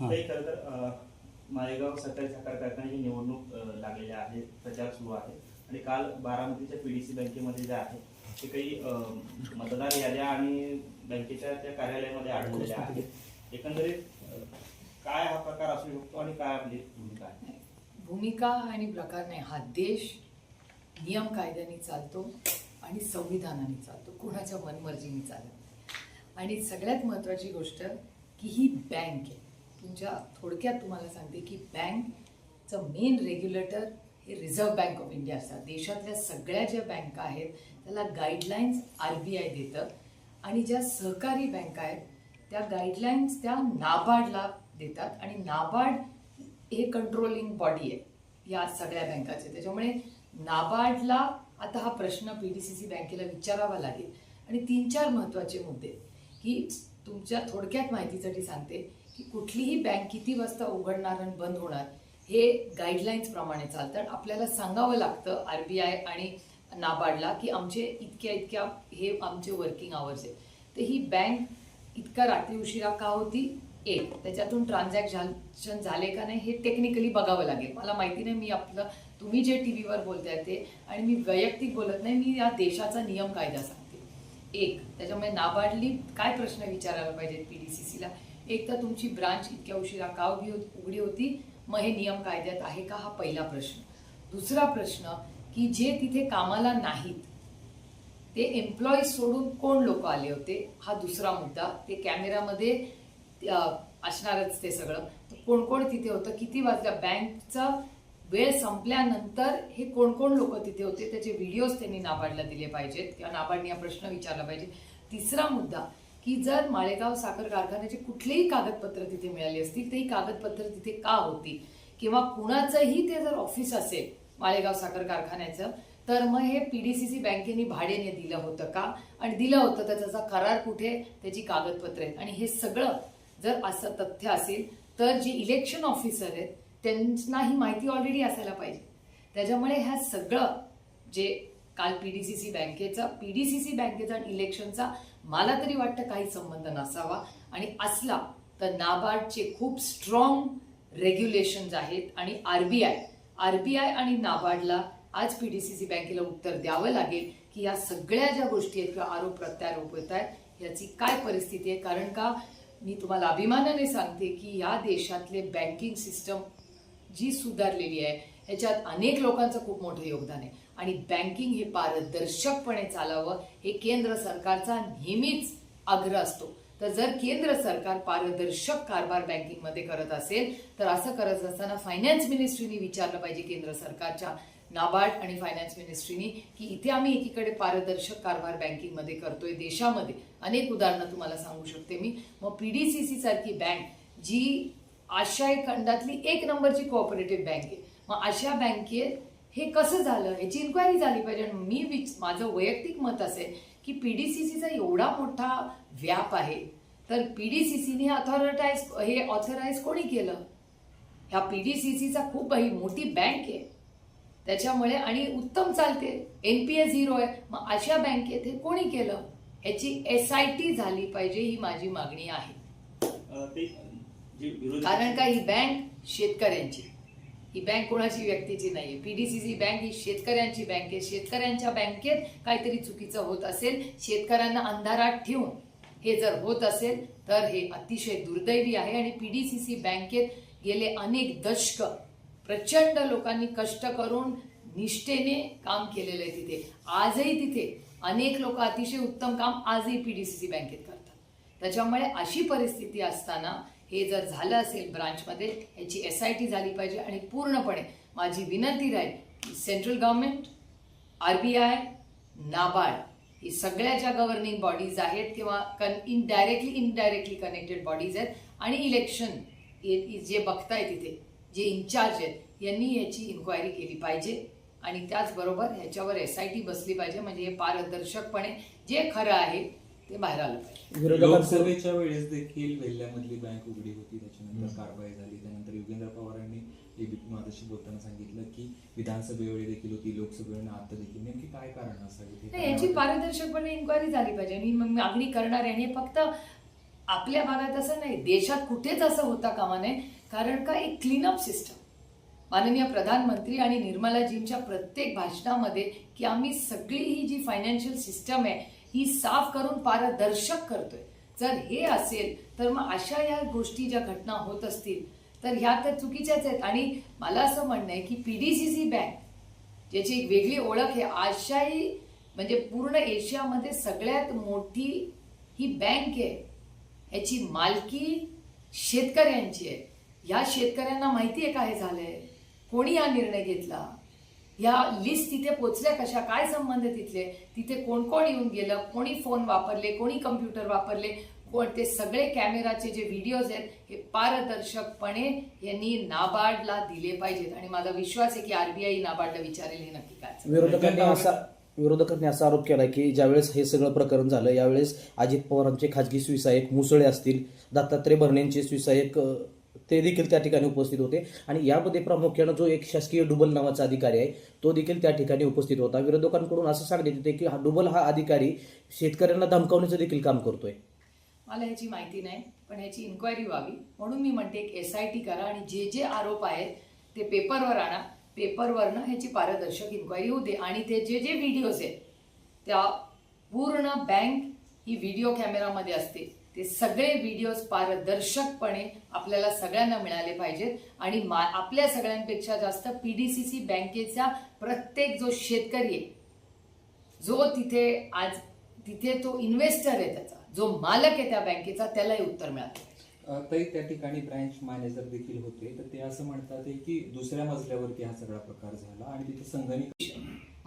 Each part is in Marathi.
काही खरं तर मालेगाव सरकारी साखर कारखान्याची निवडणूक अं, लागलेली आहे प्रचार सुरू आहे. आणि काल बारामतीच्या पीडीसी बँकेमध्ये जे आहे ते काही मतदार याद्या आणि बँकेच्या त्या कार्यालयामध्ये आढळलेल्या आहेत. एकंदरीत काय हा प्रकार असू शकतो आणि काय आपली भूमिका आहे? भूमिका आणि प्रकार नाही. हा देश नियम कायद्याने चालतो आणि संविधानाने चालतो. कोणाच्या मनमर्जीने चालत. आणि सगळ्यात महत्त्वाची गोष्ट की ही बँक आहे. तुमच्या थोडक्यात तुम्हाला सांगते की बँकचं मेन रेग्युलेटर हे रिझर्व्ह बँक ऑफ इंडिया असतात. देशातल्या सगळ्या ज्या बँका आहेत त्याला गाईडलाईन्स आर बी आय देतं. आणि ज्या सहकारी बँका आहेत त्या गाईडलाईन्स त्या नाबार्डला देतात. आणि नाबार्ड हे कंट्रोलिंग बॉडी आहे या सगळ्या बँकाचे. त्याच्यामुळे नाबार्डला आता हा प्रश्न पी डी सी सी बँकेला विचारावा लागेल. आणि तीन चार महत्त्वाचे मुद्दे की तुमच्या थोडक्यात माहितीसाठी सांगते की कुठलीही बँक किती वाजता उघडणार आणि बंद होणार हे गाईडलाईन्स प्रमाणे चालतं. आपल्याला सांगावं लागतं आर बी आय आणि नाबार्डला की आमचे इतक्या इतक्या हे आमचे वर्किंग आवर्स आहेत. तर ही बँक इतका रात्री उशिरा का होती? एक त्याच्यातून ट्रान्झॅक्शन झाले का नाही हे टेक्निकली बघावं लागेल. मला माहिती नाही मी आपलं तुम्ही जे टी व्हीवर बोलताय ते आणि मी वैयक्तिक बोलत नाही मी या देशाचा नियम कायदा सांगते. एक त्याच्यामुळे नाबार्डली काय प्रश्न विचारायला पाहिजेत पी डी सी सीला एक तर तुमची ब्रांच इतक्या उशिरा का उघडी उघडी होती? मग हे नियम कायद्यात आहे का? हा पहिला प्रश्न. दुसरा प्रश्न की जे तिथे कामाला नाहीत ते एम्प्लॉईज सोडून कोण लोक आले होते? हा दुसरा मुद्दा. ते कॅमेरामध्ये असणारच ते सगळं. तर कोण कोण तिथे होतं? किती वाजल्या? बँकचा वेळ संपल्यानंतर हे कोण कोण लोक तिथे होते? त्याचे व्हिडिओज त्यांनी नाबार्डला दिले पाहिजेत. किंवा नाबार्डने हा प्रश्न विचारला पाहिजे. तिसरा मुद्दा की जर माळेगाव साखर कारखान्याचे कुठलेही कागदपत्र तिथे मिळाली असतील तर ही कागदपत्र तिथे का होती? किंवा कुणाचंही ते जर ऑफिस असेल माळेगाव साखर कारखान्याचं तर मग हे पीडीसीसी बँकेने भाड्याने दिलं होतं का? आणि दिलं होतं तर त्याचा करार कुठे? त्याची कागदपत्रे. आहेत आणि हे सगळं जर असं तथ्य असेल तर जे इलेक्शन ऑफिसर आहेत त्यांना ही माहिती ऑलरेडी असायला पाहिजे. त्याच्यामुळे ह्या सगळं जे काल पीडीसीसी बँकेचा पीडीसीसी बँकेचा आणि इलेक्शनचा मला तरी वाटतं काही संबंध नसावा. आणि असला तर नाबार्डचे खूप स्ट्रॉंग रेग्युलेशन्स आहेत आणि आरबीआय आरबीआय आणि नाबार्डला आज पी डी सी सी बँकेला उत्तर द्यावं लागेल की या सगळ्या ज्या गोष्टी आहेत किंवा आरोप प्रत्यारोप होत आहेत याची काय परिस्थिती आहे? कारण का मी तुम्हाला अभिमानाने सांगते की या देशातले बँकिंग सिस्टम जी सुधारलेली आहे ह्याच्यात अनेक लोकांचं खूप मोठं योगदान आहे. आणि बँकिंग हे पारदर्शकपणे चालावं हे केंद्र सरकारचा नेहमीच आग्रह असतो. तर जर केंद्र सरकार पारदर्शक कारभार बँकिंगमध्ये करत असेल तर असं करत असताना फायनान्स मिनिस्ट्रीने विचारलं पाहिजे केंद्र सरकारच्या नाबार्ड आणि फायनान्स मिनिस्ट्रीनी की इथे आम्ही एकीकडे पारदर्शक कारभार बँकिंगमध्ये करतोय देशामध्ये. अनेक उदाहरणं तुम्हाला सांगू शकते मी. मग पी डी सी सारखी बँक जी आशियाई खंडातली एक नंबरची कोऑपरेटिव्ह बँक आहे. मग अशा बँकेत हे कसं झालं? ह्याची इन्क्वायरी झाली पाहिजे. आणि मी विच माझं वैयक्तिक मत असेल की पीडीसीसीचा एवढा मोठा व्याप आहे. तर पीडीसीसीने अथॉरिटाईज हे ऑथराईज कोणी केलं? ह्या पीडीसीसीचा खूप ही मोठी बँक आहे. त्याच्यामुळे आणि उत्तम चालते. एन पी ए झिरो आहे. मग अशा बँकेत हे कोणी केलं? ह्याची एस आय टी झाली पाहिजे ही माझी मागणी आहे. कारण का ही बँक शेतकऱ्यांची ही बँक कोणाची व्यक्तीची नाही पीडीसीसी बँक ही शेतकऱ्यांची बँक आहे. शेतकऱ्यांच्या बँकेत काहीतरी चुकीचं होत असेल शेतकऱ्यांना अंधारात ठेवून हे जर होत असेल तर हे अतिशय दुर्दैवी आहे आणि पीडीसीसी बँकेत गेले अनेक दशक प्रचंड लोकांनी कष्ट करून निष्ठेने काम केलेलं आहे तिथे. आजही तिथे अनेक लोक अतिशय उत्तम काम आजही पीडीसीसी बँकेत करतात. त्याच्यामुळे अशी परिस्थिती असताना हे जर झालं असेल ब्रांचमध्ये ह्याची एस आय टी झाली पाहिजे आणि पूर्णपणे माझी विनंती राहील की central government R B I NABARD ही सगळ्या ज्या गव्हर्निंग बॉडीज आहेत किंवा कन इनडायरेक्टली इनडायरेक्टली कनेक्टेड बॉडीज आहेत आणि इलेक्शन जे बघताय तिथे जे इन्चार्ज आहेत यांनी याची इन्क्वायरी केली पाहिजे. आणि त्याचबरोबर ह्याच्यावर एस आय टी बसली पाहिजे. म्हणजे हे पारदर्शकपणे जे खरं आहे ते बाहेर आलं पाहिजे. लोकसभेच्या वेळेस देखील वेल्ह्यामधली बँक उघडी होती. त्याच्यानंतर कारवाई झाली. त्यानंतर योगेंद्र पवारांनी एबीपी माझ्याशी बोलताना सांगितलं की विधानसभेवेळी देखील होती. लोकसभेवेळी आता देखील. नेमकी काय कारण असावी याची पारदर्शकपणे इन्क्वायरी झाली पाहिजे. मी मग मागणी करणार आहे आणि हे फक्त आपल्या भागात असं नाही देशात कुठेच असं होता कामा नये. कारण का एक क्लीनअप सिस्टम माननीय प्रधानमंत्री आणि निर्मलाजींच्या प्रत्येक भाषणामध्ये की आम्ही सगळी ही जी फायनान्शियल सिस्टम आहे ही साफ करून पारदर्शक करतोय. जर हे असेल तर मग अशा या गोष्टी ज्या घटना होत असतील तर ह्या तर चुकीच्याच आहेत. आणि मला असं म्हणणं आहे की पीडीसीसी बँक ज्याची एक वेगळी ओळख आहे आशियाई म्हणजे पूर्ण एशियामध्ये सगळ्यात मोठी ही बँक आहे. ह्याची मालकी शेतकऱ्यांची आहे. या शेतकऱ्यांना माहिती आहे काय झालंय? कोणी हा निर्णय घेतला? या लिस्ट तिथे पोचल्या कशा? काय संबंध तिथले? तिथे कोण कोण येऊन गेलं? कोणी फोन वापरले? कोणी कम्प्युटर वापरले? कोण ते सगळे कॅमेराचे जे व्हिडिओज आहेत हे पारदर्शकपणे यांनी नाबार्डला दिले पाहिजेत. आणि माझा विश्वास आहे की आरबीआय नाबार्डला विचारेल हे नक्की काय विरोधकांनी असा विरोधकांनी असा आरोप केला की ज्यावेळेस हे सगळं प्रकरण झालं यावेळेस अजित पवारांचे खाजगी सुविसायक मुसळे असतील दत्तात्रय भरणेंचे सुविसायक ते देखील त्या ठिकाणी उपस्थित होते. आणि यामध्ये प्रामुख्यानं जो एक शासकीय डुबल नावाचा अधिकारी आहे तो देखील त्या ठिकाणी उपस्थित होता. विरोधकांकडून असं सांगण्यात येते की हा डुबल हा अधिकारी शेतकऱ्यांना धमकावण्याचं देखील काम करतोय. मला ह्याची माहिती नाही पण ह्याची इन्क्वायरी व्हावी. म्हणून मी म्हणते एक एस आय टी करा आणि जे जे आरोप आहेत ते पेपरवर आणा. पेपरवरनं ह्याची पारदर्शक इन्क्वायरी होते आणि ते जे जे व्हिडिओज आहेत त्या पूर्ण बँक ही व्हिडिओ कॅमेरामध्ये असते ते सगळे व्हिडिओज पारदर्शकपणे आपल्याला सगळ्यांना मिळाले पाहिजेत. आणि मा आपल्या सगळ्यांपेक्षा जास्त पीडीसीसी बँकेचा प्रत्येक जो शेतकरी आहे जो तिथे आज तिथे तो इन्व्हेस्टर आहे त्याचा जो मालक आहे त्या बँकेचा त्यालाही उत्तर मिळालं. तरी त्या ठिकाणी ब्रँच मॅनेजर देखील होते. तर ते असं म्हणतात की दुसऱ्या मजल्यावरती हा सगळा प्रकार झाला आणि तिथे संगणक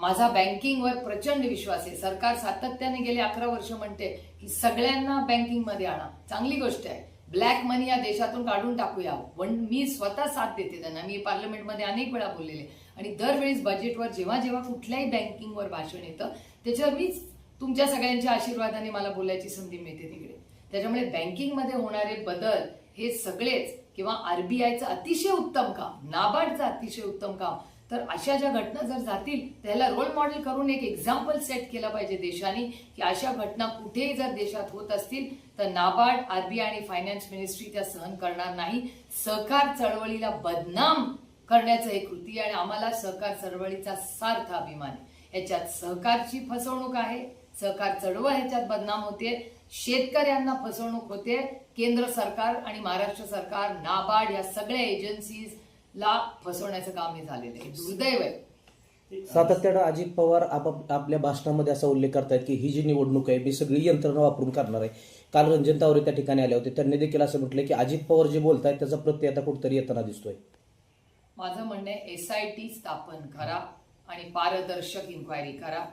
माझा बँकिंगवर प्रचंड विश्वास आहे. सरकार सातत्याने गेले अकरा वर्ष म्हणते की सगळ्यांना बँकिंगमध्ये आणा. चांगली गोष्ट आहे. ब्लॅक मनी या देशातून काढून टाकूया. पण मी स्वतः साथ देते त्यांना. मी पार्लमेंटमध्ये अनेक वेळा बोललेले आणि दरवेळेस बजेटवर जेव्हा जेव्हा कुठल्याही बँकिंगवर भाषण येतं त्याच्यावर मीच तुमच्या सगळ्यांच्या आशीर्वादाने मला बोलायची संधी मिळते तिकडे. त्याच्यामुळे बँकिंगमध्ये होणारे बदल हे सगळेच किंवा आरबीआयचं अतिशय उत्तम काम नाबार्डचं अतिशय उत्तम काम तर अशा ज्या घटना जर जातील त्याला रोल मॉडेल करून एक एक्झाम्पल सेट केला पाहिजे देशाने की अशा घटना कुठेही जर देशात होत असतील तर नाबार्ड आरबीआय आणि फायनान्स मिनिस्ट्री त्या सहन करणार नाही. सहकार चळवळीला बदनाम करण्याचं हे कृती आणि आम्हाला सहकार चळवळीचा सार्थ अभिमान आहे. याच्यात सहकारची फसवणूक आहे सहकार चळवळ ह्याच्यात बदनाम होते शेतकऱ्यांना फसवणूक होते. केंद्र सरकार आणि महाराष्ट्र सरकार नाबार्ड या सगळ्या एजन्सीज ला फसवण्याचं काम हे झालेलं आहे. दुर्दैव आहे. सातत्यानं अजित पवार आप आपल्या भाषणामध्ये असा उल्लेख करतायत की ही जी निवडणूक आहे मी सगळी यंत्रणा वापरून करणार आहे. काल रंजन तावरे त्या ठिकाणी आले होते. त्यांनी देखील असं म्हटलं की अजित पवार जे बोलतायत त्याचा प्रत्यय आता कुठेतरी येताना दिसतोय. माझं म्हणणं आहे एस आय टी स्थापन करा आणि पारदर्शक इन्क्वायरी करा.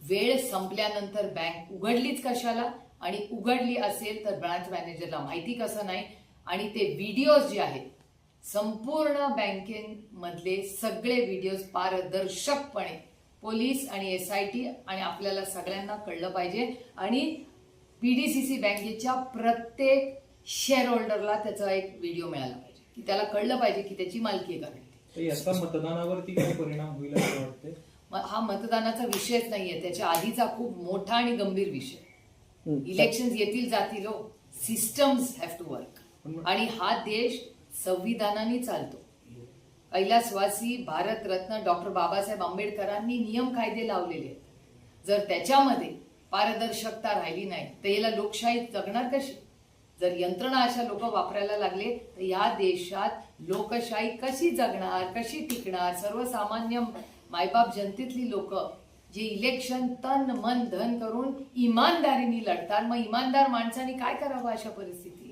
वेळ संपल्यानंतर बँक उघडलीच कशाला? आणि उघडली असेल तर ब्रांच मॅनेजरला माहिती कसं नाही? आणि ते व्हिडिओज जे आहेत संपूर्ण बँकेमधले सगळे व्हिडिओज पारदर्शकपणे पोलीस आणि एस आय टी आणि आपल्याला सगळ्यांना कळलं पाहिजे. आणि पीडीसीसी बँकेच्या प्रत्येक शेअर होल्डरला त्याचा एक व्हिडिओ मिळाला पाहिजे. की त्याला कळलं पाहिजे की त्याची मालकी आहे याचा मतदानावरती काय परिणाम होईल असं हा मतदानाचा विषयच नाहीये. त्याच्या आधीचा खूप मोठा आणि गंभीर विषय. इलेक्शन येतील जातील हो. सिस्टम्स हॅव टू वर्क आणि हा देश संविधानाने चालतो. कैलासवासी भारतरत्न डॉक्टर बाबासाहेब आंबेडकरांनी नियम कायदे लावलेले आहेत. जर त्याच्यामध्ये पारदर्शकता राहिली नाही तर याला लोकशाही जगणार कशी? जर यंत्रणा अशा लोक वापरायला लागले तर या देशात लोकशाही कशी जगणार कशी टिकणार? सर्वसामान्य मायबाप जनतेतली लोक जे इलेक्शन तन मन धन करून इमानदारीने लढतात मग इमानदार माणसाने काय करावं अशा परिस्थितीत?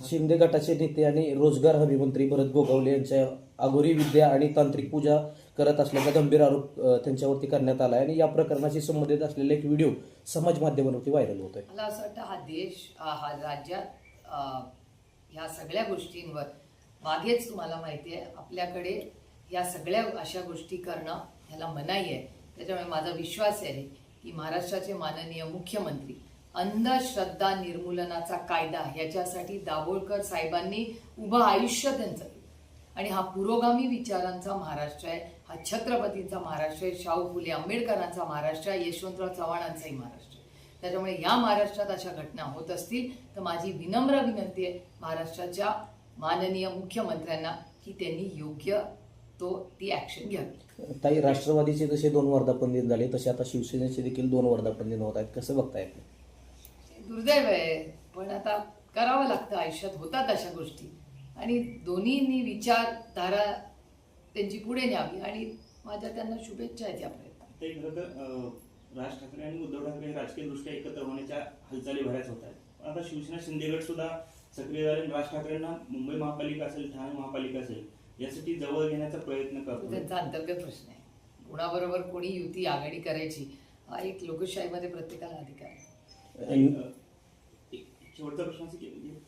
शिंदे गटाचे नेते आणि रोजगार हमी मंत्री भरत गोगावले यांच्या अघोरी विद्या आणि तांत्रिक पूजा करत असल्याचा गंभीर आरोप त्यांच्यावरती करण्यात आला आहे आणि या प्रकरणाशी संबंधित असलेला एक व्हिडिओ समाज माध्यमांवरती व्हायरल होत आहे मला असं वाटतं हा देश हा राज्यात ह्या सगळ्या गोष्टींवर मागेच तुम्हाला माहिती आहे आपल्याकडे या सगळ्या अशा गोष्टी करणं ह्याला मनाई आहे. त्याच्यामुळे माझा विश्वास आहे की महाराष्ट्राचे माननीय मुख्यमंत्री अंधश्रद्धा निर्मूलनाचा कायदा याच्यासाठी दाभोळकर साहेबांनी उभं आयुष्य त्यांचं आणि हा पुरोगामी विचारांचा महाराष्ट्र आहे. हा छत्रपतींचा महाराष्ट्र आहे. शाहू फुले आंबेडकरांचा महाराष्ट्र आहे. यशवंतराव चव्हाणांचाही महाराष्ट्र आहे. त्याच्यामुळे या महाराष्ट्रात अशा घटना होत असतील तर माझी विनम्र विनंती आहे महाराष्ट्राच्या माननीय मुख्यमंत्र्यांना की त्यांनी योग्य तो ती ऍक्शन घ्यावी. ताई राष्ट्रवादीचे जसे दोन वर्धापन दिन झाले तसे आता शिवसेनेचे देखील दोन वर्धापन दिन होत आहेत. कसं बघताय दुर्दैव आहे. पण आता करावं लागतं. आयुष्यात होतात अशा गोष्टी. आणि दोन्हींनी विचारधारा त्यांची पुढे न्यावी आणि माझ्या त्यांना शुभेच्छा आहेत या प्रयत्नात अं, राज ठाकरे आणि उद्धव ठाकरे राजकीय दृष्ट्या एकत्र होण्याच्या हालचाली बऱ्याच होत आहेत. आता शिवसेना शिंदेगड सुद्धा सक्रिय झाले आणि राज ठाकरेंना मुंबई महापालिका असेल ठाणे महापालिका असेल यासाठी जवळ घेण्याचा प्रयत्न करतो त्यांचा अंतर्गत प्रश्न आहे. कुणाबरोबर कोणी युती आघाडी करायची हा एक लोकशाहीमध्ये प्रत्येकाला अधिकार आहे. शेवटचा प्रश्न असा की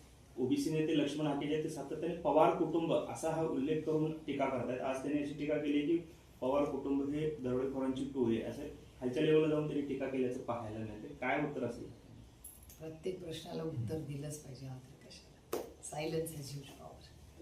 ओबीसी नेते लक्ष्मण हाके जे ते सातत्याने पवार कुटुंब असा हा उल्लेख करून टीका करतायत. आज त्यांनी अशी टीका केली की पवार कुटुंब हे दरोडेखोरांची टोळी आहे. असं खालच्या लेवलला जाऊन त्यांनी टीका केल्याचं पाहायला मिळते काय उत्तर असेल? प्रत्येक प्रश्नाला उत्तर दिलंच पाहिजे हा तर कशाला? सायलन्स हॅज ह्यूज पॉवर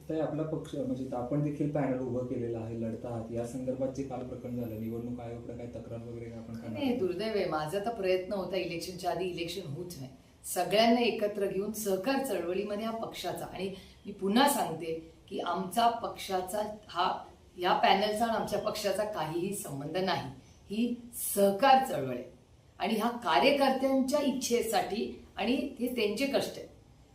तर आपला पक्ष म्हणजे आपण देखील पॅनल उभं केलेलं आहे लढता आहात. या संदर्भात जे काल प्रकरण झालं निवडणूक आयोगाकडे काय तक्रार वगैरे आपण नाही करणार दुर्दैव आहे. माझा तर प्रयत्न होता इलेक्शनच्या आधी इलेक्शन होऊच नाही. सगळ्यांना एकत्र घेऊन सहकार चळवळीमध्ये हा पक्षाचा. आणि मी पुन्हा सांगते की आमचा पक्षाचा हा या पॅनलचा आणि आमच्या पक्षाचा काहीही संबंध नाही. ही सहकार चळवळ आहे. आणि हा कार्यकर्त्यांच्या इच्छेसाठी आणि हे त्यांचे कष्ट आहे.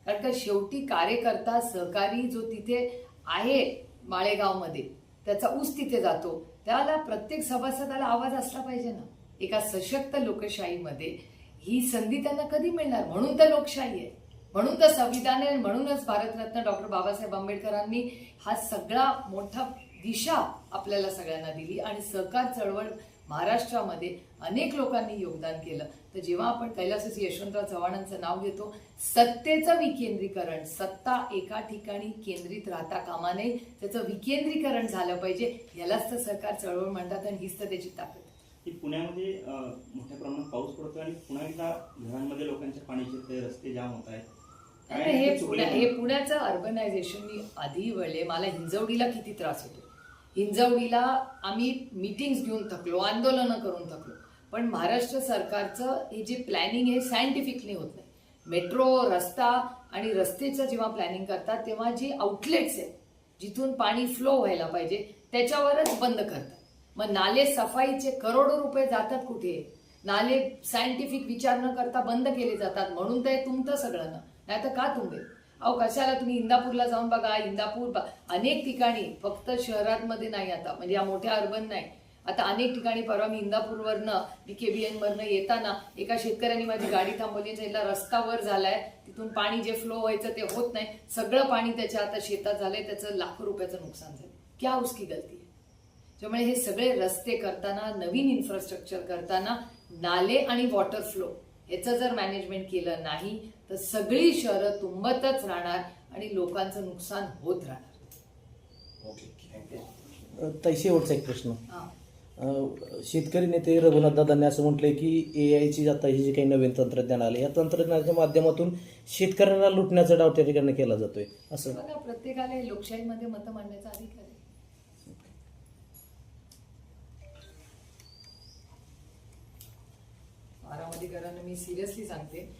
कारण का शेवटी कार्यकर्ता सहकारी जो तिथे आहे माळेगावमध्ये त्याचा ऊस तिथे जातो. त्याला प्रत्येक सभासदाला आवाज असला पाहिजे ना. एका सशक्त लोकशाहीमध्ये ही संधी त्यांना कधी मिळणार? म्हणून तर लोकशाही आहे. म्हणून तर संविधान आहे म्हणूनच भारतरत्न डॉक्टर बाबासाहेब आंबेडकरांनी हा सगळा मोठा दिशा आपल्याला सगळ्यांना दिली आणि सहकार चळवळ महाराष्ट्रामध्ये अनेक लोकांनी योगदान केलं. तर जेव्हा आपण कैलासच यशवंतराव चव्हाणांचं नाव घेतो सत्तेचं विकेंद्रीकरण. सत्ता एका ठिकाणी केंद्रित राहता कामा नये. त्याचं विकेंद्रीकरण झालं पाहिजे. यालाच तर सरकार चळवळ म्हणतात आणि हीच तर त्याची ताकद की पुण्यामध्ये मोठ्या प्रमाणात पाऊस पडतो आणि पुन्हा एकदा घरांमध्ये लोकांचे पाण्याचे रस्ते जाम होत आहेत. हे पुण्या? हे पुण्याचं अर्बनायझेशन मी आधी वळले. मला हिंजवडीला किती त्रास होतो. हिंजवडीला आम्ही मिटिंग्स घेऊन थकलो आंदोलनं करून थकलो. पण महाराष्ट्र सरकारचं हे जे प्लॅनिंग आहे सायंटिफिकली होत नाही. मेट्रो रस्ता आणि रस्तेचं जेव्हा प्लॅनिंग करतात तेव्हा जी आउटलेट्स आहेत जिथून पाणी फ्लो व्हायला पाहिजे त्याच्यावरच बंद करतात. मग नाले सफाईचे करोडो रुपये जातात कुठे? नाले सायंटिफिक विचार न करता बंद केले जातात. म्हणून ते तुमतं सगळं ना. नाही तर का तुंबे अहो कशाला तुम्ही इंदापूरला जाऊन बघा? इंदापूर अनेक ठिकाणी फक्त शहरांमध्ये नाही आता. म्हणजे या मोठ्या अर्बन नाही. आता अनेक ठिकाणी परवा मी इंदापूरवरनं बी के बी एनवरनं येताना एका शेतकऱ्यांनी माझी गाडी थांबवली ज्याला रस्ता वर झालाय. तिथून पाणी जे फ्लो व्हायचं ते होत नाही. सगळं पाणी त्याच्या आता शेतात झालंय. त्याचं लाखो रुपयाचं नुकसान झालं क्या उसकी गलती त्यामुळे हे सगळे रस्ते करताना नवीन इन्फ्रास्ट्रक्चर करताना नाले आणि वॉटर फ्लो याचं जर मॅनेजमेंट केलं नाही तर सगळी शहरं तुंबतच राहणार आणि लोकांचं नुकसान होत राहणार. ताई शेवटचा एक प्रश्न. हा. शेतकरी नेते रघुनाथ दादांनी असं म्हटलंय की ए आयची आता ही जी काही नवीन तंत्रज्ञान आले या तंत्रज्ञानाच्या माध्यमातून शेतकऱ्यांना लुटण्याचा डाव त्या ठिकाणी केला जातोय. असं. प्रत्येकाला लोकशाहीमध्ये मतं मांडण्याचा अधिकार आहे बारामतीकरांना मी सिरियसली सांगते.